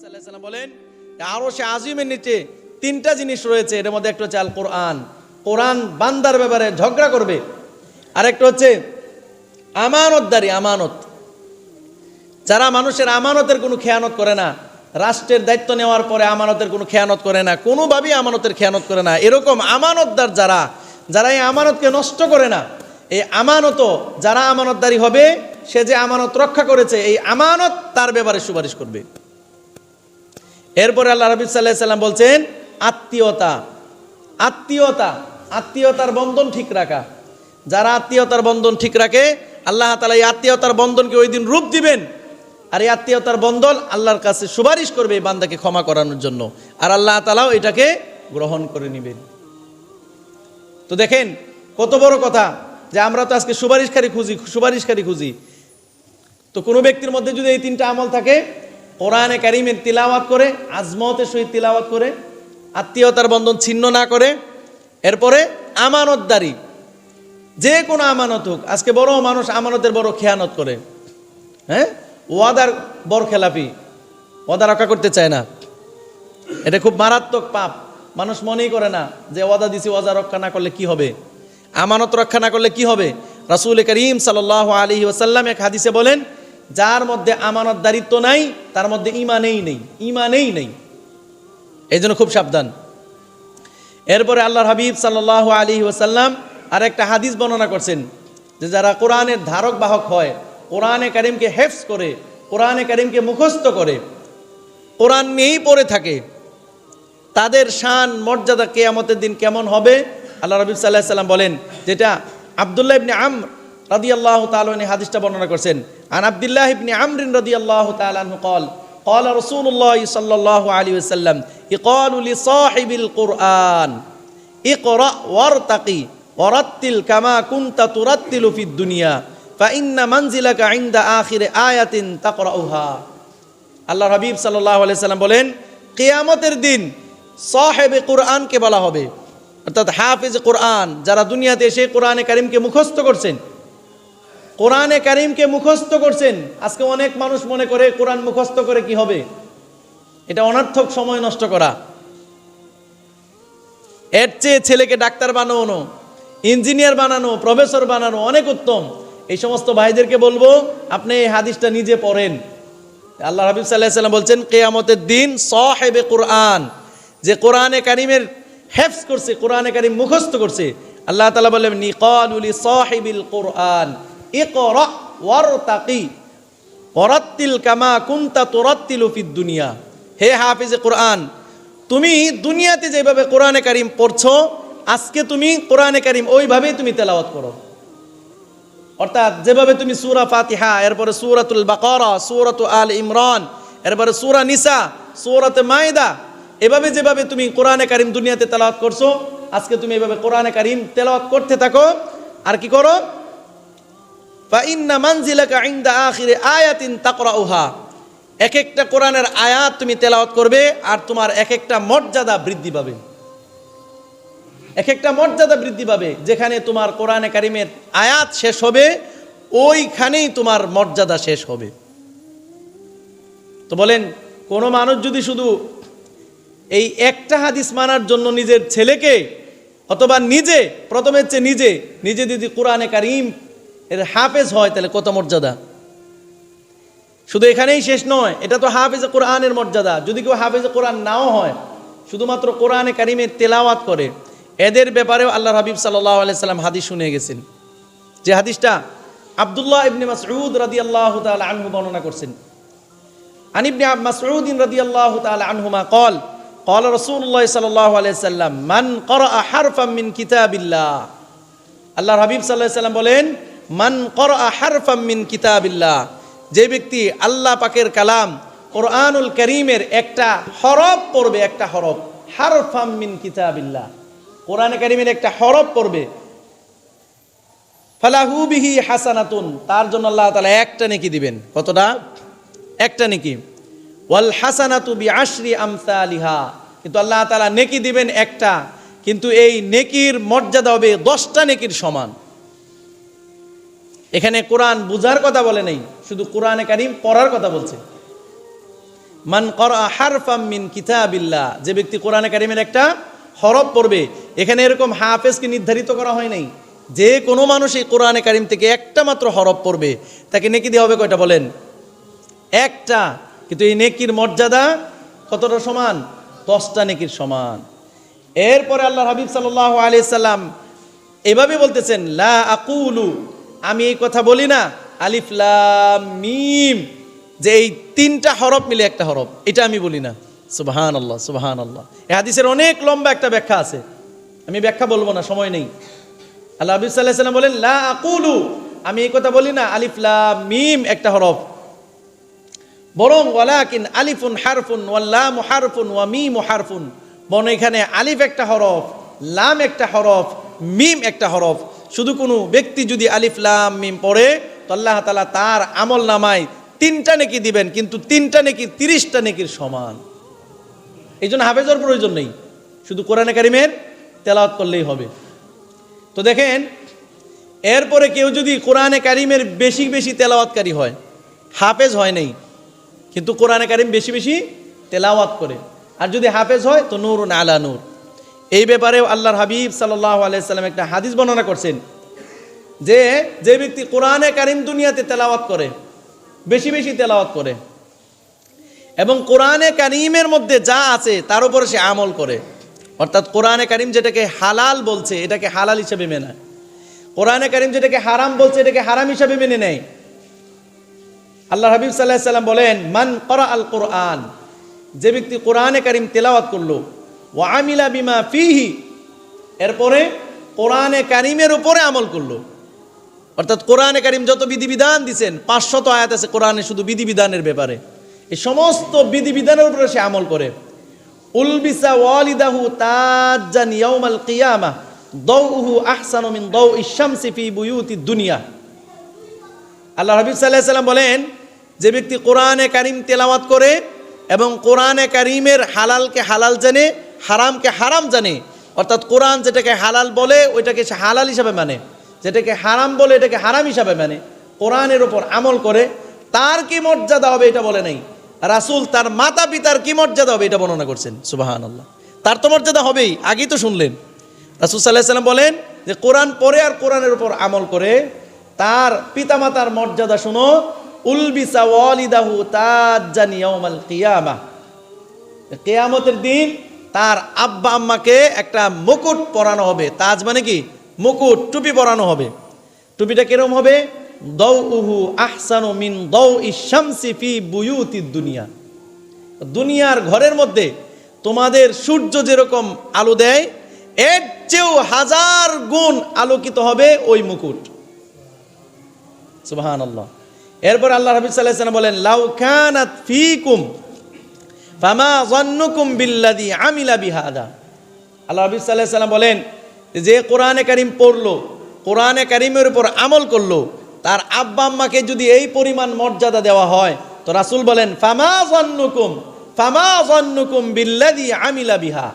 সাল্লাম বলেন সে আজিমের নিচে তিনটা জিনিস রয়েছে, এর মধ্যে একটা হচ্ছে আল কোরআন কোরআন বান্দার ব্যাপারে ঝগড়া করবে। হচ্ছে আমানতদারি, আমানত। যারা মানুষের আমানতের কোনো খেয়ানত করে না, রাষ্ট্রের দায়িত্ব নেওয়ার পরে আমানতের কোনো খেয়ানত করে না, কোনোভাবেই আমানতের খেয়ানত করে না। এরকম আমানতদার যারা যারা এই আমানতকে নষ্ট করে না, এই আমানত যারা আমানতদারি হবে, সে যে আমানত রক্ষা করেছে, এই আমানত তার ব্যাপারে সুপারিশ করবে। এরপরে আল্লাহ রবি সাল্লাহ সাল্লাম বলছেন, আত্মীয়তা। আত্মীয়তা, আত্মীয়তার বন্ধন ঠিক রাখা। যারা আত্মীয়তার বন্ধন ঠিক রাখে, আল্লাহ তালা এই আত্মীয়তার বন্ধনকে ওই দিন রূপ দিবেন। আর এই আত্মীয়তার বন্ধন আল্লাহর কাছে সুপারিশ করবে এই বান্দাকে ক্ষমা করানোর জন্য। আর আল্লাহ তালাও এটাকে গ্রহণ করে নেবেন। তো দেখেন, কত বড় কথা যে আমরা তো আজকে সুপারিশকারী খুঁজি সুপারিশকারী খুঁজি। তো কোনো ব্যক্তির মধ্যে যদি এই তিনটা আমল থাকে কোরআনে কারিমের তিলাওয়াত করে আজমতের সহিত তিলাওয়াত করে, আত্মীয়তার বন্ধন ছিন্ন না করে, এরপরে আমানতদারি। যে কোনো আমানত হোক, আজকে বড় মানুষ আমানতের বড় খেয়ানত করে। হ্যাঁ? ওয়াদার বড় খেলাপি ওয়াদা রক্ষা করতে চায় না। এটা খুব মারাত্মক পাপ। মানুষ মনেই করে না যে ওয়াদা দিছি, ওয়াদা রক্ষা না করলে কি হবে? আমানত রক্ষা না করলে কি হবে? রাসূল করিম সাল্লাহ আলী ওসাল্লাম এক হাদিসে বলেন যার মধ্যে আমানত দারিত্ব নাই, তার মধ্যে ইমানেই নেই ইমানেই নেই। এই জন্য খুব সাবধান। এরপরে আল্লাহর হাবিব সাল্লাহ আলী ওসাল্লাম আর একটা হাদিস বর্ণনা করছেন যে যারা কোরআনের ধারক বাহক হয়, কোরআনে কারিমকে হেফস করে, কোরআনে কারিমকে মুখস্থ করে, কোরআন নিয়েই পড়ে থাকে, তাদের শান, মর্যাদা কেয়ামতের দিন কেমন হবে? আল্লাহ রবি সাল্লাহ সাল্লাম বলেন, যেটা আবদুল্লাহ ইবনে আম রাদি আল্লাহ তালনী হাদিসটা বর্ণনা করছেন আন আবদুল্লাহ ইবনে আমরিন রাদি আল্লাহ তালু কল قال رسول الله صلى الله عليه وسلم يقال لصاحب القرآن اقرأ وارتقي ورتل كما كنت ترتل في الدنيا فإن منزلك عند آخر آية تقرأها আল্লাহ হাবিব সাল্লাহ সাল্লাম বলেন কেয়ামতের দিন সাহেবে কোরআনকে বলা হবে অর্থাৎ হাফিজ কোরআন যারা দুনিয়াতে এসে কোরআনে কারিমকে মুখস্থ করছেন কোরআনে কারিমকে মুখস্থ করছেন। আজকে অনেক মানুষ মনে করে কোরআন মুখস্থ করে কি হবে? এটা অনার্থক সময় নষ্ট করা। এর চেয়ে ছেলেকে ডাক্তার বানানো, ইঞ্জিনিয়ার বানানো, প্রফেসর বানানো অনেক উত্তম। এই সমস্ত ভাইদেরকে বলব, আপনি এই হাদিসটা নিজে পড়েন। আল্লাহ হাবিব সাল্লাহ সাল্লাম বলছেন, কেয়ামতের দিন সাহেবে কোরআন, যে কোরআনে কারিমের হেফস করছে, কোরআনে কারিম মুখস্থ করছে, আল্লাহ তালা বললেন, নিকালুলি সাহেবিল কোরআন। ইকরা, ওয়ারতাকি। ওরাত্তিল কামা কুন্তা তোরাত্তিল ফিদ দুনিয়া। হে হাফিজে কোরআন, তুমি দুনিয়াতে যেভাবে কোরআনে কারিম পড়ছো, আজকে তুমি কোরআনে কারিম ওইভাবেই তুমি তেলাওয়াত করো। অর্থাৎ যেভাবে তুমি সুরা ফাতিহা, এরপরে সুরাতুল বাকরা, সুরাত আল ইমরান, এরপরে সুরা নিসা, সুরাত মায়দা, এভাবে যেভাবে তুমি কোরআনে কারিম দুনিয়াতে তেলাওয়াত করছ, আজকে তুমি এভাবে কোরআনে কারিম তেলাওয়াত করতে থাকো, আর কি করো? ফাইন্না মানজিলাকা ইনদা আখিরে আয়াতিন তাকরাউহা। এক একটা কোরআনের আয়াত তুমি তেলাওয়াত করবে আর তোমার এক একটা মর্যাদা বৃদ্ধি পাবে। এক একটা মর্যাদা বৃদ্ধি পাবে। যেখানে তোমার কোরআনে কারিমের আয়াত শেষ হবে, ওইখানেই তোমার মর্যাদা শেষ হবে। তো বলেন, কোনো মানুষ যদি শুধু এই একটা হাদিস মানার জন্য নিজের ছেলেকে অথবা নিজে, প্রথমে হচ্ছে নিজে নিজে যদি কোরআনে কারিম এর হাফেজ হয় তাহলে কত মর্যাদা শুধু এখানেই শেষ নয় এটা তো হাফেজে কোরআনের মর্যাদা যদি কেউ হাফেজে কোরআন নাও হয় শুধুমাত্র কোরআনে কারিমের তেলাওয়াত করে এদের ব্যাপারেও আল্লাহ হাবিব সাল্লাহ আলাইসাল্লাম হাদিস শুনে গেছেন যে হাদিসটা আবদুল্লাহ ইবনে মাসউদ রাদিয়াল্লাহু তাআলা আনহু বর্ণনা করছেন আন ইবনে মাসউদ রাদিয়াল্লাহু তাআলা আনহুমা قال قال رسول الله صلى الله عليه وسلم من قرأ حرفا من كتاب الله আল্লাহর হাবিব সাল্লাল্লাহু আলাইহি সাল্লাম বলেন মান কর হারফামিন কিতাবিল্লা যে ব্যক্তি আল্লাহ পাকের কালাম, কোরআনুল করিমের একটা হরফ পড়বে, একটা হরফ। হারফামিন কিতাবিল্লা কোরআন করিমের একটা হরফ পড়বে। ফালাহু বিহি হাসানাতুন। তার জন্য আল্লাহ তালা একটা নেকি দিবেন। কতটা? একটা নেকি। ওয়াল হাসানাতু বি আশরি আমসা আলিহা কিন্তু আল্লাহ তালা নেকি দিবেন একটা। কিন্তু এই নেকির মর্যাদা হবে দশটা নেকির সমান। এখানে কোরআন বুঝার কথা বলে নেই, শুধু কোরআনে কারিম পড়ার কথা বলছে। মান করা হারফাম মিন কিতাবিল্লাহ, যে ব্যক্তি কোরআনে কারিমের একটা হরফ পড়বে, এখানে এরকম হাফেজকে নির্ধারিত করা হয় নাই। যে কোনো মানুষ এই কোরআনে কারিম থেকে একটা মাত্র হরফ পড়বে, তাকে নেকি দেওয়া হবে কয়টা বলেন? একটা, কিন্তু এই নেকির মর্যাদা কতটা সমান? দশটা নেকির সমান। এরপরে আল্লাহ হাবিব সাল্লাহ আলি সাল্লাম এভাবে বলতেছেন, লা আকুলু আমি এই কথা বলি না। আলিফ, লাম, মিম, যে এই তিনটা হরফ মিলে একটা হরফ। এটা আমি বলি না। সুবাহান আল্লাহ সুবাহান আল্লাহ এ হাদিসের অনেক লম্বা একটা ব্যাখ্যা আছে। আমি ব্যাখ্যা বলব না, সময় নেই। আল্লাহ হাবিব সাল্লাহ সাল্লাম বলেন, লা আকুলু। আমি এই কথা বলি না, আলিফ, লাম, মিম, একটা হরফ। বরং, ওয়ালাকিন আলিফুন হারফুন ওয়াল্লাম হারফুন ওয়া মিম হারফুন। বরং এখানে আলিফ একটা হরফ, লাম একটা হরফ, মিম একটা হরফ। শুধু কোনো ব্যক্তি যদি আলিফ লাম মিম পড়ে, তো আল্লাহ তালা তার আমল নামায় তিনটা নেকি দিবেন, কিন্তু তিনটা নেকি তিরিশটা নেকির সমান। এই জন্য হাফেজর প্রয়োজন নেই। শুধু কোরআনে কারিমের তেলাওয়াত করলেই হবে। তো দেখেন, এরপরে কেউ যদি কোরআনে কারিমের বেশি বেশি তেলাওয়াতকারী হয়, হাফেজ হয় নাই, কিন্তু কোরআনে কারিম বেশি বেশি তেলাওয়াত করে, আর যদি হাফেজ হয়, তো নূর আলা নূর। এই ব্যাপারেও আল্লাহর হাবিব সাল্লাহ আলাইসাল্লাম একটা হাদিস বর্ণনা করছেন যে যে ব্যক্তি কোরআনে কারিম দুনিয়াতে তেলাওয়াত করে, বেশি বেশি তেলাওয়াত করে, এবং কোরআনে কারিমের মধ্যে যা আছে তার উপরে সে আমল করে, অর্থাৎ কোরআনে কারিম যেটাকে হালাল বলছে, এটাকে হালাল হিসেবে মেনে কোরআনে কারিম যেটাকে হারাম বলছে, এটাকে হারাম হিসেবে মেনে নেয়। আল্লাহ হাবিব সাল্লাহ সাল্লাম বলেন, মান করা আল কোরআন যে ব্যক্তি কোরআনে কারিম তেলাওয়াত করল ও আমিলা বিমা ফিহি। এরপরে কোরআনে কারিমের উপরে আমল করল। অর্থাৎ কোরআনে কারিম যত বিধিবিধান দিছেন, পাঁচশত আয়াত আছে কোরআনে শুধু বিধিবিধানের ব্যাপারে। এই সমস্ত বিধিবিধানের উপরে সে আমল করে। উলবিসা ওয়ালিদাহু তাজ্জান ইয়াউমাল কিয়ামা দাউহু আহসানু মিন দাউ ইশ-শামসি ফি বুয়ুতি দুনিয়া। আল্লাহ হাবিব সাল্লাহ সাল্লাম বলেন, যে ব্যক্তি কোরআনে কারিম তেলাওয়াত করে এবং কোরআনে কারিমের হালালকে হালাল জানে হারামকে হারাম জানে। অর্থাৎ কোরআন যেটাকে হালাল বলে, ওইটাকে সে হালাল হিসাবে মানে। যেটাকে হারাম বলে, এটাকে হারাম হিসাবে মানে। কোরআনের ওপর আমল করে, তার কি মর্যাদা হবে এটা বলে নাই। রাসুল তার মাতা পিতার কি মর্যাদা হবে এটা বর্ণনা করছেন। সুবাহান আল্লাহ তার তো মর্যাদা হবেই, আগেই তো শুনলেন। রাসুল সাল্লাহ সাল্লাম বলেন যে, কোরআন পরে আর কোরআনের উপর আমল করে, তার পিতামাতার মর্যাদা শুনো। উলবিসা ওয়ালিদাহু তাজ্জানি ইয়াউমাল কিয়ামা। কিয়ামতের দিন তার আব্বা আম্মাকে একটা মুকুট পরানো হবে। তাজ মানে কি? মুকুট, টুপি পরানো হবে। টুপিটা কিরম হবে? দৌ উহু আহসানু মিন দৌ ইশামসি ফি বুয়ুতি দুনিয়া। দুনিয়ার ঘরের মধ্যে তোমাদের সূর্য যেরকম আলো দেয়, এর চেয়েও হাজার গুণ আলোকিত হবে ওই মুকুট। সুবাহান আল্লাহ এরপর আল্লাহ হাবিব সাল্লাহ বলেন, লাউ খানাত ফিকুম ফামা জন্নুকুম বিল্লাদি আমিলা বিহাদা। আল্লাহ হাবিব সাল্লাহ সাল্লাম বলেন যে কোরআনে কারিম পড়ল, কোরআনে কারিমের উপর আমল করল, তার আব্বা আম্মাকে যদি এই পরিমাণ মর্যাদা দেওয়া হয়, তো রাসুল বলেন, ফামা জন্নুকুম ফামা জন্নুকুম বিল্লাদি আমিলা বিহা।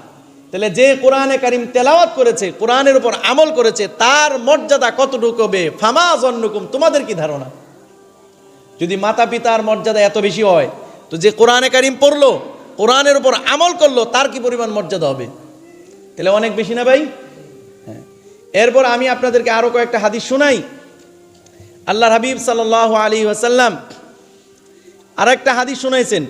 তাহলে যে কোরআনে কারিম তেলাওয়াত করেছে, কোরআনের উপর আমল করেছে, তার মর্যাদা কতটুকু হবে? ফামা জন্নুকুম তোমাদের কি ধারণা? যদি মাতা পিতার মর্যাদা এত বেশি হয়, তো যে কোরআনে কারিম পড়ল কোরআনের উপর আমল করল, তার কি পরিমাণ মর্যাদা হবে? তাহলে অনেক বেশি না ভাই? হ্যাঁ। এরপর আমি আপনাদেরকে আরও কয়েকটা হাদিস শোনাই। আল্লাহর হাবিব সাল্লাহ আলী ওয়াসাল্লাম আর একটা হাদিস শুনাইছেন।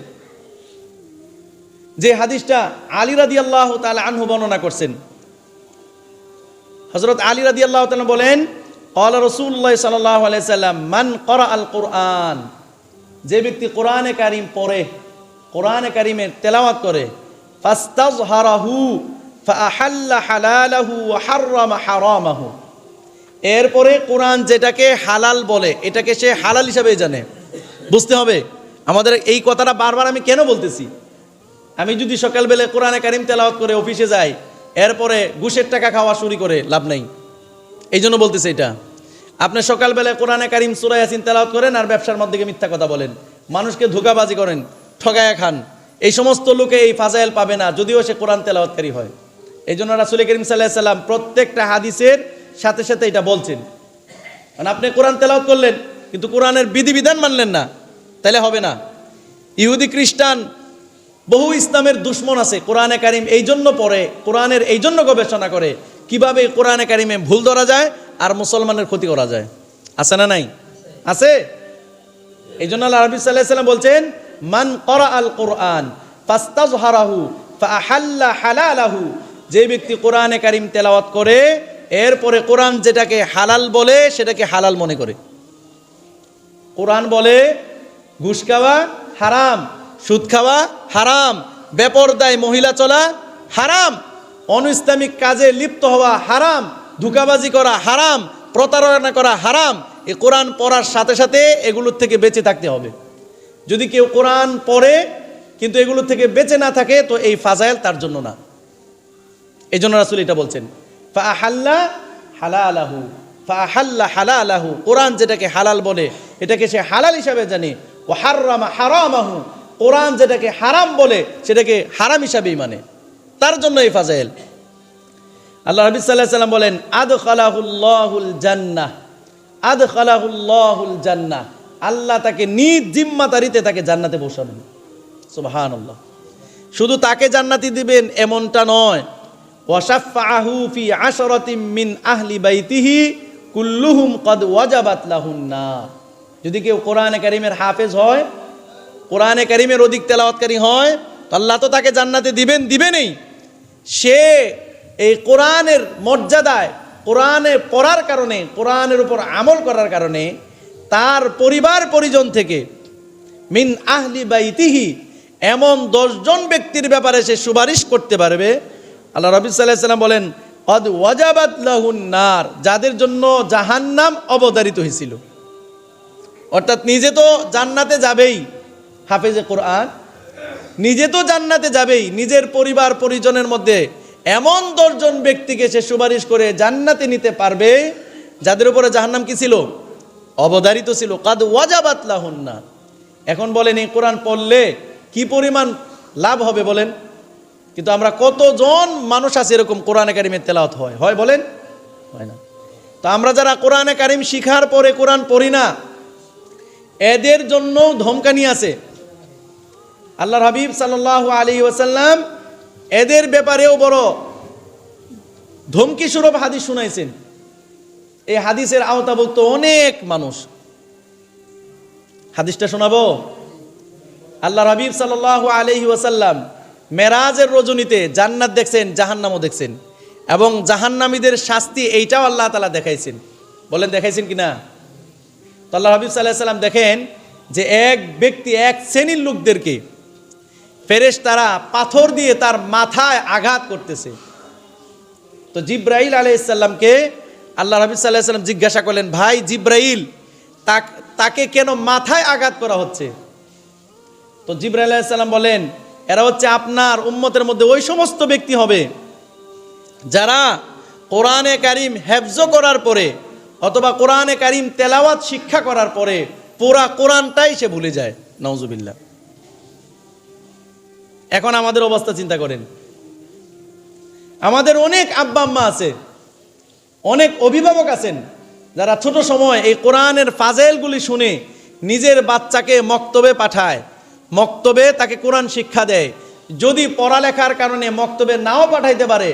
যে হাদিসটা আলী রাদি আল্লাহ তালা আনহু বর্ণনা করছেন। হজরত আলী রাদি আল্লাহ তালা বলেন অল রসুল্লাহ সাল্লাহ আলাইসাল্লাম মান করা আল কোরআন যে ব্যক্তি কোরআনে কারিম পড়ে কোরআনে কারিমের তেলাওয়াত করে ফাস্তাজ হারাহু হারামাহু। এরপরে কোরআন যেটাকে হালাল বলে, এটাকে সে হালাল হিসাবে জানে। বুঝতে হবে, আমাদের এই কথাটা বারবার আমি কেন বলতেছি? আমি যদি সকালবেলা কোরআনে কারিম তেলাওয়াত করে অফিসে যাই, এরপরে ঘুষের টাকা খাওয়া শুরু করে, লাভ নাই। এই জন্য বলতেছে এটা। আপনি সকালবেলা কোরআনে কারিম সুরাই আসিন তেলাওয়াত করেন আর ব্যবসার মধ্যে মিথ্যা কথা বলেন। মানুষকে ধোকাবাজি করেন। ঠগায়া খান। এই সমস্ত লোকে এই ফাজাইল পাবে না, যদিও সে কোরআন তেলাওয়াতকারী হয়। এই জন্য রাসুল করিম সাল্লাহ সাল্লাম প্রত্যেকটা হাদিসের সাথে সাথে এটা বলছেন। মানে আপনি কোরআন তেলাওয়াত করলেন, কিন্তু কোরআনের বিধিবিধান মানলেন না, তাহলে হবে না। ইহুদি, খ্রিস্টান, বহু ইসলামের দুশ্মন আছে, কোরআনে কারিম এই জন্য পড়ে, কোরআনের এই জন্য গবেষণা করে, কীভাবে কোরআনে কারিমে ভুল ধরা যায় আর মুসলমানের ক্ষতি করা যায়। আছে না নাই? আছে? এই জন্য আল্লাহ রবি সাল্লাহ সাল্লাম বলছেন মান করা আল কোরআন ফাস্তাজ হারাহু ফাহাল্লা হালালাহু। যে ব্যক্তি কোরআনে কারিম তেলাওয়াত করে, এরপরে কোরআন যেটাকে হালাল বলে, সেটাকে হালাল মনে করে। কোরআন বলে ঘুষ খাওয়া হারাম, সুদ খাওয়া হারাম, বেপরদায় মহিলা চলা হারাম অনইসলামিক কাজে লিপ্ত হওয়া হারাম, ধোকাবাজি করা হারাম, প্রতারণা করা হারাম, এ কোরআন পড়ার সাথে সাথে এগুলোর থেকে বেঁচে থাকতে হবে। যদি কেউ কোরআন পড়ে, কিন্তু এগুলোর থেকে বেঁচে না থাকে, তো এই ফাজাইল তার জন্য না। এই জন্য রাসুল এটা বলছেন, ফাহাল্লা হালা আলাহু ফাহাল্লা হালা আলাহু কোরআন যেটাকে হালাল বলে, এটাকে সে হালাল হিসাবে জানে। ও হারামা হারামাহু। কোরআন যেটাকে হারাম বলে, সেটাকে হারাম হিসাবেই মানে। তার জন্য এই ফাজাইল। আল্লাহ নবী সাল্লাহ সাল্লাম বলেন আদ খালাহুল্লাহুল জান্নাহ। আদ খালাহুল্লাহুল জান্নাহ। আল্লাহ তাকে নিজ জিম্মাতারিতে তাকে জান্নাতে বসাবেন। সুবহান আল্লাহ শুধু তাকে জান্নাতি দিবেন এমনটা নয়। ওয়াসাফাহু ফি আশরাতিম মিন আহলি বাইতিহি কুল্লুহুম কদ ওয়াজাবাত লাহুন্না যদি কেউ কোরআনে কারিমের হাফেজ হয়, কোরআনে কারিমের অধিক তেলাওয়াতকারী হয়, তো আল্লাহ তো তাকে জান্নাতে দিবেন, দিবেনই। সে এই কোরআনের মর্যাদায়, কোরআনে পড়ার কারণে, কোরআনের উপর আমল করার কারণে তার পরিবার পরিজন থেকে মিন আহলি বাইতিহি এমন দশজন ব্যক্তির ব্যাপারে সে সুপারিশ করতে পারবে। আল্লাহ রবি সাল্লাহ সাল্লাম বলেন অদ ওয়াজাবাত নার যাদের জন্য জাহান্নাম অবতারিত হয়েছিল। অর্থাৎ নিজে তো জান্নাতে যাবেই, হাফেজে কোরআন। নিজে তো জান্নাতে যাবেই, নিজের পরিবার পরিজনের মধ্যে এমন দশজন ব্যক্তিকে সে সুপারিশ করে জান্নাতে নিতে পারবে, যাদের উপরে জাহান্নাম কি ছিল? অবধারিত ছিল, কাদ ওয়াজাবাত লাহুন্না। এখন বলেন, এই কোরআন পড়লে কি পরিমাণ লাভ হবে বলেন? কিন্তু আমরা কতজন মানুষ আছে এরকম কোরআনে কারিমের তেলাওয়াত হয়? হয় বলেন? হয় না। তো আমরা যারা কোরআনে কারিম শিখার পরে কোরআন পড়ি না, এদের জন্য ধমকানি আছে। আল্লাহর হাবিব সাল্লাহ আলী ওয়াসাল্লাম এদের ব্যাপারেও বড় ধমকি সুরভ হাদিস শুনাইছেন। এই হাদিসের আওতাভুক্ত অনেক মানুষ। হাদিসটা শোনাবো? আল্লাহ হাবিব সাল্লাহ আলহি ওয়াসাল্লাম মেরাজের রজনীতে জান্নাত দেখছেন, জাহান্নামও দেখছেন এবং জাহান্নামীদের শাস্তি এইটাও আল্লাহ তালা দেখাইছেন। বলেন, দেখাইছেন কিনা তো আল্লাহ হাবিব সাল্লাহ সাল্লাম দেখেন যে এক ব্যক্তি এক শ্রেণির লোকদেরকে ফেরেশ তারা পাথর দিয়ে তার মাথায় আঘাত করতেছে। তো জিব্রাইল আলাইসাল্লামকে আল্লাহ রবি সাল্লাহ সাল্লাম জিজ্ঞাসা করলেন, ভাই জিব্রাইল, তাক- কেন মাথায় আঘাত করা হচ্ছে? তো জিব্রাইল আলাইসাল্লাম বলেন, এরা হচ্ছে আপনার উম্মতের মধ্যে ওই সমস্ত ব্যক্তি হবে যারা কোরআনে কারিম হেফজ করার পরে অথবা কোরআনে কারিম তেলাওয়াত শিক্ষা করার পরে পুরা কোরআনটাই সে ভুলে যায়। নওজুবিল্লাহ এখন আমাদের অবস্থা চিন্তা করেন। আমাদের অনেক আব্বা আম্মা আছে অনেক অভিভাবক আছেন যারা ছোট সময় এই কোরআনের ফাজেলগুলি শুনে নিজের বাচ্চাকে মক্তবে পাঠায়। মক্তবে তাকে কোরআন শিক্ষা দেয়। যদি পড়ালেখার কারণে মক্তবে নাও পাঠাইতে পারে,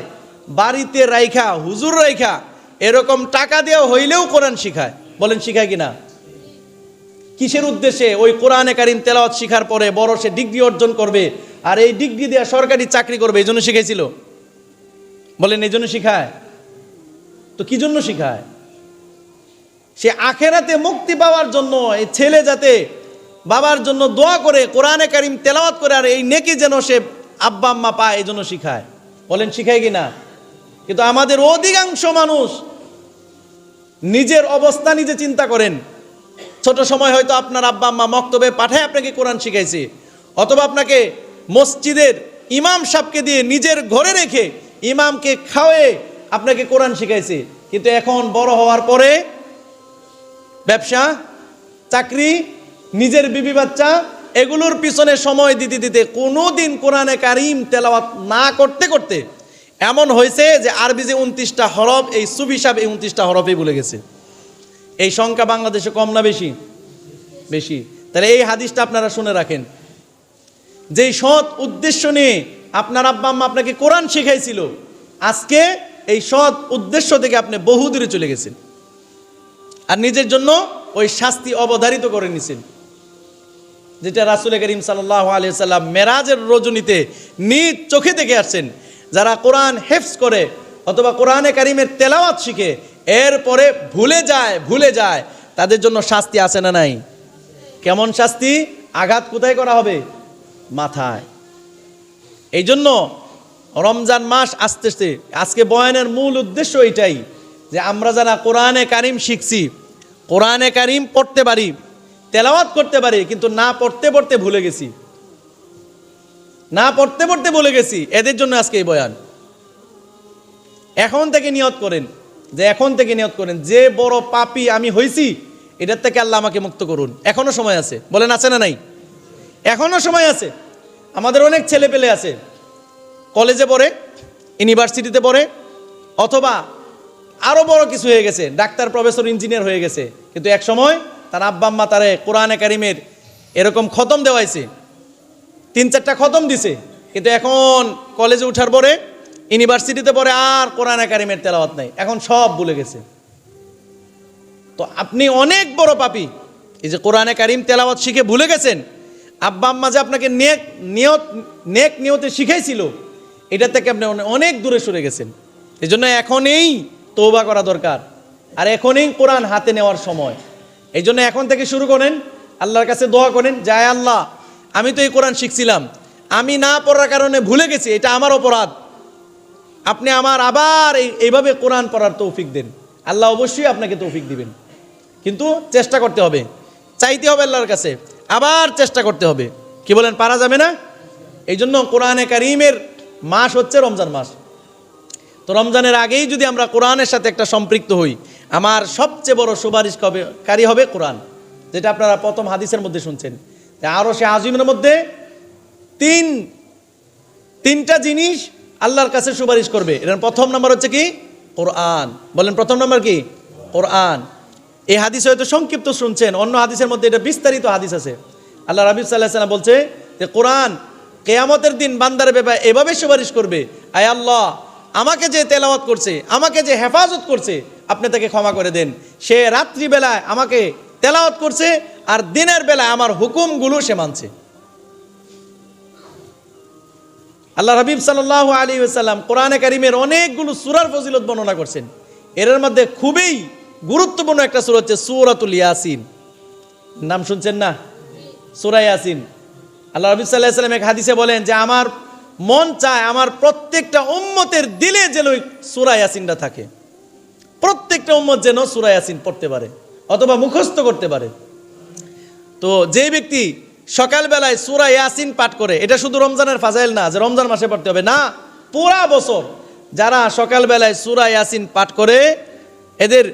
বাড়িতে রাইখা, হুজুর রাইখা, এরকম টাকা দেওয়া হইলেও কোরআন শিখায়। বলেন শিখায় কিনা? কিসের উদ্দেশ্যে? ওই কোরআনে কারিম তেলাওয়াত শিখার পরে বড় সে ডিগ্রি অর্জন করবে আর এই ডিগ্রি দেওয়া সরকারি চাকরি করবে, এই জন্য শিখাইছিল। বলেন এই জন্য শিখায়। তো কি জন্য শিখায়? সে আখেরাতে মুক্তি পাওয়ার জন্য এই ছেলে যাতে বাবার জন্য দোয়া করে, কোরআনে কারিম তেলাওয়াত করে, আর এই নেকি যেন সে আব্বা, আম্মা পায়, এই জন্য শিখায়। বলেন, শিখায় কি না? কিন্তু আমাদের অধিকাংশ মানুষ নিজের অবস্থা নিজে চিন্তা করেন। ছোট সময় হয়তো আপনার আব্বা, আম্মা মক্তবে পাঠায় আপনাকে কোরআন শিখাইছে, অথবা আপনাকে মসজিদের ইমাম সাহেবকে দিয়ে নিজের ঘরে রেখে ইমামকে খাওয়ে আপনাকে কোরআন শিখাইছে। কিন্তু এখন বড় হওয়ার পরে ব্যবসা, চাকরি, নিজের বিবি বাচ্চা, এগুলোর পিছনে সময় দিতে দিতে কোনো দিন কোরআনে কারিম তেলাওয়াত না করতে করতে এমন হয়েছে যে আরবি যে উনত্রিশটা হরফ, এই সুফি সাহেব এই উনত্রিশটা হরফেই ভুলে গেছে। এই সংখ্যা বাংলাদেশে কম না বেশি? বেশি। তাহলে এই হাদিসটা আপনারা শুনে রাখেন। যেই সৎ উদ্দেশ্য নিয়ে আপনার আব্বা আম্মা আপনাকে কোরআন শেখাইছিল, আজকে এই সৎ উদ্দেশ্য থেকে আপনি বহু দূরে চলে গেছেন। আর নিজের জন্য ওই শাস্তি অবধারিত করে নিছেন। যেটা রাসুল করিম সাল্লাহ আলিয়াল্লাম মেরাজের রজনীতে নিজ চোখে দেখে আসছেন। যারা কোরআন হেফস করে অথবা কোরআনে কারিমের তেলাওয়াত শিখে, এরপরে ভুলে যায় ভুলে যায়, তাদের জন্য শাস্তি আছে না নাই? কেমন শাস্তি? আঘাত কোথায় করা হবে? মাথায়। এই জন্য রমজান মাস আসতেছে আজকে বয়ানের মূল উদ্দেশ্য এটাই যে আমরা যারা কোরআনে কারিম শিখছি, কোরআনে কারিম পড়তে পারি, তেলাওয়াত করতে পারি, কিন্তু না পড়তে পড়তে ভুলে গেছি। না পড়তে পড়তে ভুলে গেছি, এদের জন্য আজকে এই বয়ান। এখন থেকে নিয়ত করেন, যে এখন থেকে নিয়ত করেন, যে বড় পাপি আমি হয়েছি এটার থেকে আল্লাহ আমাকে মুক্ত করুন। এখনও সময় আছে। বলেন, আছে না নাই? এখনও সময় আছে। আমাদের অনেক ছেলে পেলে আছে। কলেজে পড়ে, ইউনিভার্সিটিতে পড়ে, অথবা আরও বড় কিছু হয়ে গেছে, ডাক্তার, প্রফেসর, ইঞ্জিনিয়ার হয়ে গেছে। কিন্তু এক সময় তার আব্বা আম্মা তারে কোরআনে কারিমের এরকম খতম দেওয়াইছে। তিন চারটা খতম দিছে। কিন্তু এখন কলেজে উঠার পরে, ইউনিভার্সিটিতে পরে আর কোরআন একাডেমির তেলাওয়াত নাই। এখন সব ভুলে গেছে। তো আপনি অনেক বড় পাপি। এই যে কোরআনে কারিম তেলাওয়াত শিখে ভুলে গেছেন। আব্বা আম্মা যে আপনাকে নেক, নিয়ত, নেক নিয়তে শিখাইছিল এটা থেকে আপনি অনেক দূরে সরে গেছেন। এই জন্য এখনই তৌবা করা দরকার। আর এখনই কোরআন হাতে নেওয়ার সময়। এই জন্য এখন থেকে শুরু করেন, আল্লাহর কাছে দোয়া করেন যায় আল্লাহ, আমি তো এই কোরআন শিখছিলাম। আমি না পড়ার কারণে ভুলে গেছি, এটা আমার অপরাধ। আপনি আমার আবার এই- এইভাবে কোরআন পড়ার তৌফিক দেন। আল্লাহ অবশ্যই আপনাকে তৌফিক দিবেন। কিন্তু চেষ্টা করতে হবে। চাইতে হবে আল্লাহর কাছে। আবার চেষ্টা করতে হবে। কি বলেন, পারা যাবে না? এই জন্য কোরআনে কারিমের মাস হচ্ছে রমজান মাস। তো রমজানের আগেই যদি আমরা কোরআনের সাথে একটা সম্পৃক্ত হই, আমার সবচেয়ে বড় সুপারিশ কবে কারি হবে কোরআন, যেটা আপনারা প্রথম হাদিসের মধ্যে শুনছেন। আরও সে আজিমের মধ্যে তিন, তিনটা জিনিস আল্লাহর কাছে সুপারিশ করবে। এর প্রথম নাম্বার হচ্ছে কি? কোরআন। বলেন প্রথম নাম্বার কি? কোরআন। এই হাদিস হয়তো সংক্ষিপ্ত শুনছেন, অন্য হাদিসের মধ্যে এটা বিস্তারিত হাদিস আছে। আল্লাহ রাবিব সাল্লাহ বলছে যে, কোরআন কেয়ামতের দিন বান্দার ব্যাপারে এভাবে সুপারিশ করবে, আয় আল্লাহ, আমাকে যে তেলাওয়াত করছে, আমাকে যে হেফাজত করছে, আপনি তাকে ক্ষমা করে দেন। সে রাত্রিবেলায় আমাকে তেলাওয়াত করছে আর দিনের বেলায় আমার হুকুমগুলো সে মানছে। আল্লাহ হাবিব সাল্লাহ আলী সাল্লাম কোরআনে কারিমের অনেকগুলো সুরার ফজিলত বর্ণনা করছেন। এর মধ্যে খুবই গুরুত্বপূর্ণ একটা সুর হচ্ছে সুরাতুল ইয়াসিন। নাম শুনছেন না? সুরা ইয়াসিন। আল্লাহ হাবিব সাল্লাহ সাল্লাম এক হাদিসে বলেন যে আমার মন চায় আমার প্রত্যেকটা উম্মতের দিলে যেন ওই সুরা ইয়াসিনটা থাকে। প্রত্যেকটা উম্মত যেন সুরা ইয়াসিন পড়তে পারে অথবা মুখস্থ করতে পারে। তো যে ব্যক্তি সকালবেলায় সুরা ইয়াসিন পাঠ করে, এটা শুধু রমজানের ফাজাইল না, যে রমজান মাসে পড়তে হবে, না, পুরা বছর যারা সকালবেলায় সুরা ইয়াসিন পাঠ করে, এদের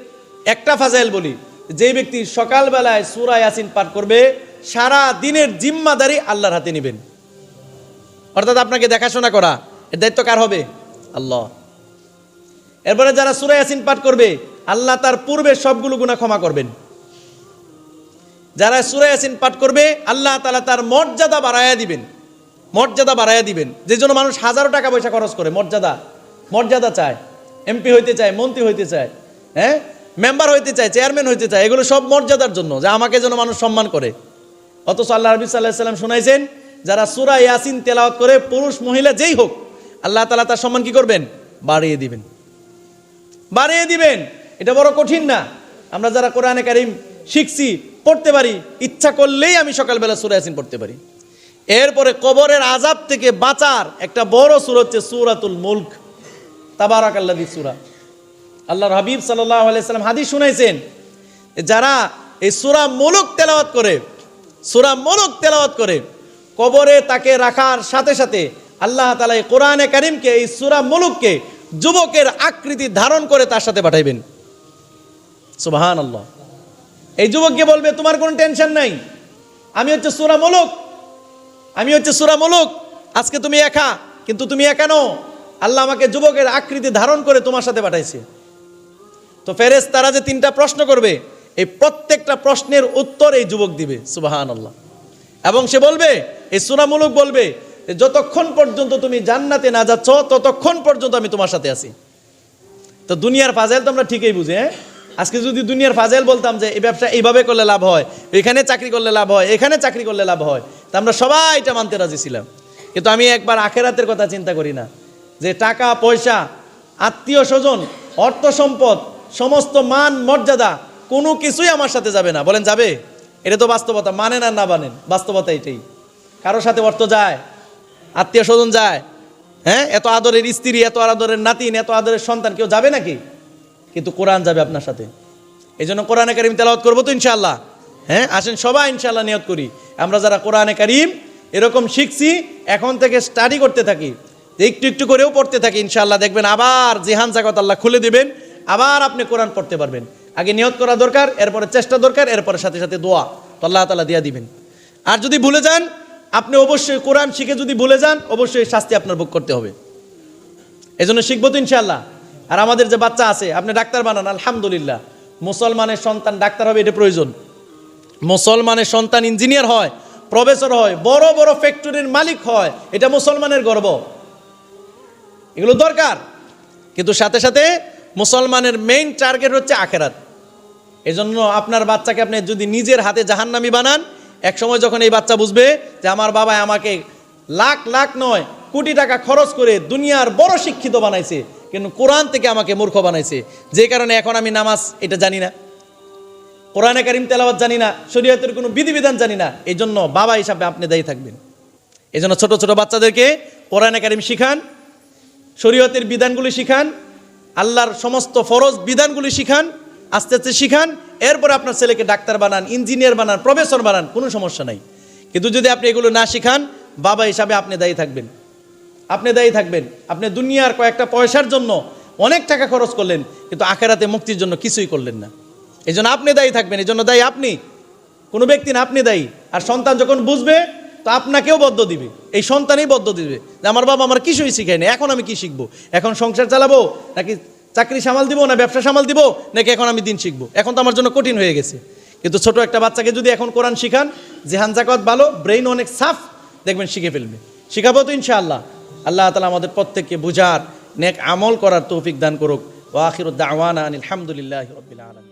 একটা ফাজাইল বলি যে ব্যক্তি সকালবেলায় সুরা ইয়াসিন পাঠ করবে সারা দিনের জিম্মাদারি আল্লাহর হাতে নেবেন। অর্থাৎ আপনাকে দেখাশোনা করা, এর দায়িত্ব কার হবে? আল্লাহ। এরপরে যারা সুরা ইয়াসিন পাঠ করবে, আল্লাহ তার পূর্বে সবগুলো গুণা ক্ষমা করবেন। যারা সুরা ইয়াসিন পাঠ করবে, আল্লাহ তালা তার মর্যাদা বাড়াইয়া দিবেন। মর্যাদা বাড়াইয়া দিবেন। যে জন্য মানুষ হাজারো টাকা পয়সা খরচ করে, মর্যাদা। মর্যাদা চায়। এমপি হইতে চায়, মন্ত্রী হইতে চায় হ্যাঁ? মেম্বার হইতে চায়, চেয়ারম্যান হইতে চায়, এগুলো সব মর্যাদার জন্য, যে আমাকে যেন মানুষ সম্মান করে। অথচ আল্লাহ রবি সাল্লাহ সাল্লাম শোনাইছেন, যারা সুরা ইয়াসিন তেলাওয়াত করে, পুরুষ, মহিলা, যেই হোক, আল্লাহ তালা তার সম্মান কি করবেন? বাড়িয়ে দিবেন। বাড়িয়ে দিবেন। এটা বড় কঠিন না। আমরা যারা কোরআনে কারিম শিখছি, পড়তে পারি, ইচ্ছা করলেই আমি সকালবেলা সুরা ইয়াসিন পড়তে পারি। এরপরে কবরের আজাব থেকে বাঁচার একটা বড় সুর হচ্ছে সুরাতুল মুলক। তাবারাক আল্লাহ সুরা। আল্লাহর হাবিব সাল্লাহ আলাইসাল্লাম হাদিস শুনাইছেন যারা এই সুরা মুলুক তেলাওয়াত করে সুরা মুলুক তেলাওয়াত করে। কবরে তাকে রাখার সাথে সাথে আল্লাহ তালা এই কোরআনে কারিমকে, এই সুরা মুলুককে যুবকের আকৃতি ধারণ করে তার সাথে পাঠাইবেন। সুবাহান আল্লাহ এই যুবককে বলবে, তোমার কোনো টেনশন নাই। আমি হচ্ছে সুরা মুলুক। আমি হচ্ছে সুরা মুলুক। আজকে তুমি একা, কিন্তু তুমি একা নো আল্লাহ আমাকে যুবকের আকৃতি ধারণ করে তোমার সাথে পাঠাইছে। তো ফেরেস তারা যে তিনটা প্রশ্ন করবে এই প্রত্যেকটা প্রশ্নের উত্তর এই যুবক দিবে সুবাহান আল্লাহ এবং সে বলবে, এই সুরামূলক বলবে, যতক্ষণ পর্যন্ত তুমি জান্নাতে না যাচ্ছ, ততক্ষণ পর্যন্ত আমি তোমার সাথে আছি। তো দুনিয়ার ফাজাইল তো আমরা ঠিকই বুঝি হ্যাঁ? আজকে যদি দুনিয়ার ফাজাইল বলতাম যে, এই ব্যবসা এইভাবে করলে লাভ হয়, এখানে চাকরি করলে লাভ হয়, এখানে চাকরি করলে লাভ হয়, তা আমরা সবাই এটা মানতে রাজি ছিলাম। কিন্তু আমি একবার আখেরাতের কথা চিন্তা করি না, যে টাকা, পয়সা, আত্মীয় স্বজন, অর্থ সম্পদ, সমস্ত মান, মর্যাদা কোনো কিছুই আমার সাথে যাবে না। বলেন, যাবে? এটা তো বাস্তবতা। মানেন আর না মানেন, বাস্তবতা এটাই। কারোর সাথে অর্থ যায়, আত্মীয় স্বজন যায় হ্যাঁ? এত আদরের স্ত্রী, এত আদরের নাতিন, এত আদরের সন্তান কেউ যাবে নাকি? কিন্তু কোরআন যাবে আপনার সাথে। এই জন্য কোরআনে কারিম তেলাওয়াত করব তো ইনশাল্লাহ হ্যাঁ? আসেন সবাই ইনশাল্লাহ নিয়ত করি। আমরা যারা কোরআনে কারিম এরকম শিখছি, এখন থেকে স্টাডি করতে থাকি, একটু একটু করেও পড়তে থাকি ইনশাল্লাহ দেখবেন আবার জিহান জাগত আল্লাহ খুলে দিবেন, আবার আপনি কোরআন পড়তে পারবেন। আগে নিয়ত করা দরকার, এরপরে চেষ্টা দরকার, এরপরে সাথে সাথে দোয়া। তো আল্লাহ তালা দিয়া দিবেন। আর যদি ভুলে যান, আপনি অবশ্যই কোরআন শিখে যদি ভুলে যান, অবশ্যই শাস্তি আপনার ভোগ করতে হবে। এই জন্য শিখব তো ইনশাল্লাহ আর আমাদের যে বাচ্চা আছে, আপনি ডাক্তার বানান, আলহামদুলিল্লাহ। মুসলমানের সন্তান ডাক্তার হবে, এটা প্রয়োজন। মুসলমানের সন্তান ইঞ্জিনিয়ার হয়, প্রফেসর হয়, বড় বড় ফ্যাক্টরির মালিক হয়, এটা মুসলমানের গর্ব। এগুলো দরকার। কিন্তু সাথে সাথে মুসলমানের মেইন টার্গেট হচ্ছে আখেরাত। এজন্য আপনার বাচ্চাকে আপনি যদি নিজের হাতে জাহান্নামি বানান এক সময় যখন এই বাচ্চা বুঝবে যে আমার বাবা আমাকে লাখ লাখ নয় কোটি টাকা খরচ করে দুনিয়ার বড় শিক্ষিত বানাইছে, কিন্তু কোরআন থেকে আমাকে মূর্খ বানাইছে। যে কারণে এখন আমি নামাজ এটা জানি না। কোরআনে কারিম তেলাওয়াত জানি না, শরীয়তের কোনো বিধিবিধান জানি না। এই জন্য বাবা হিসাবে আপনি দায়ী থাকবেন। এই জন্য ছোটো ছোটো বাচ্চাদেরকে কোরআনে কারিম শিখান, শরীয়তের বিধানগুলি শিখান, আল্লাহর সমস্ত ফরজ বিধানগুলি শিখান আস্তে আস্তে শিখান, এরপর আপনার ছেলেকে ডাক্তার বানান, ইঞ্জিনিয়ার বানান, প্রফেসর বানান, কোনো সমস্যা নাই। কিন্তু যদি আপনি এগুলো না শিখান, বাবা হিসাবে আপনি দায়ী থাকবেন। আপনি দায়ী থাকবেন। আপনি দুনিয়ার কয়েকটা পয়সার জন্য অনেক টাকা খরচ করলেন, কিন্তু আখেরাতে মুক্তির জন্য কিছুই করলেন না। এই জন্য আপনি দায়ী থাকবেন এই জন্য দায়ী আপনি। কোনো ব্যক্তি না, আপনি দায়ী। আর সন্তান যখন বুঝবে, তো আপনাকেও বদ্ধ দিবে। এই সন্তানই বদ্ধ দিবে যে, আমার বাবা আমার কিছুই শিখায়নি, এখন আমি কি শিখব? এখন সংসার চালাবো? নাকি চাকরি সামাল দিব না ব্যবসা সামাল দিব? নাকি এখন আমি দিন শিখব? এখন তো আমার জন্য কঠিন হয়ে গেছে। কিন্তু ছোট একটা বাচ্চাকে যদি এখন কোরআন শিখান, জেহান জাকাত ভালো, ব্রেইন অনেক সাফ, দেখবেন শিখে ফেলবে। শিখাবো তো ইনশাআল্লাহ। আল্লাহ তালা আমাদের প্রত্যেককে বুঝার, নেক আমল করার তৌফিক দান করুক। ওয়াখির দাওয়ানা আলহামদুলিল্লাহ রবিল আলম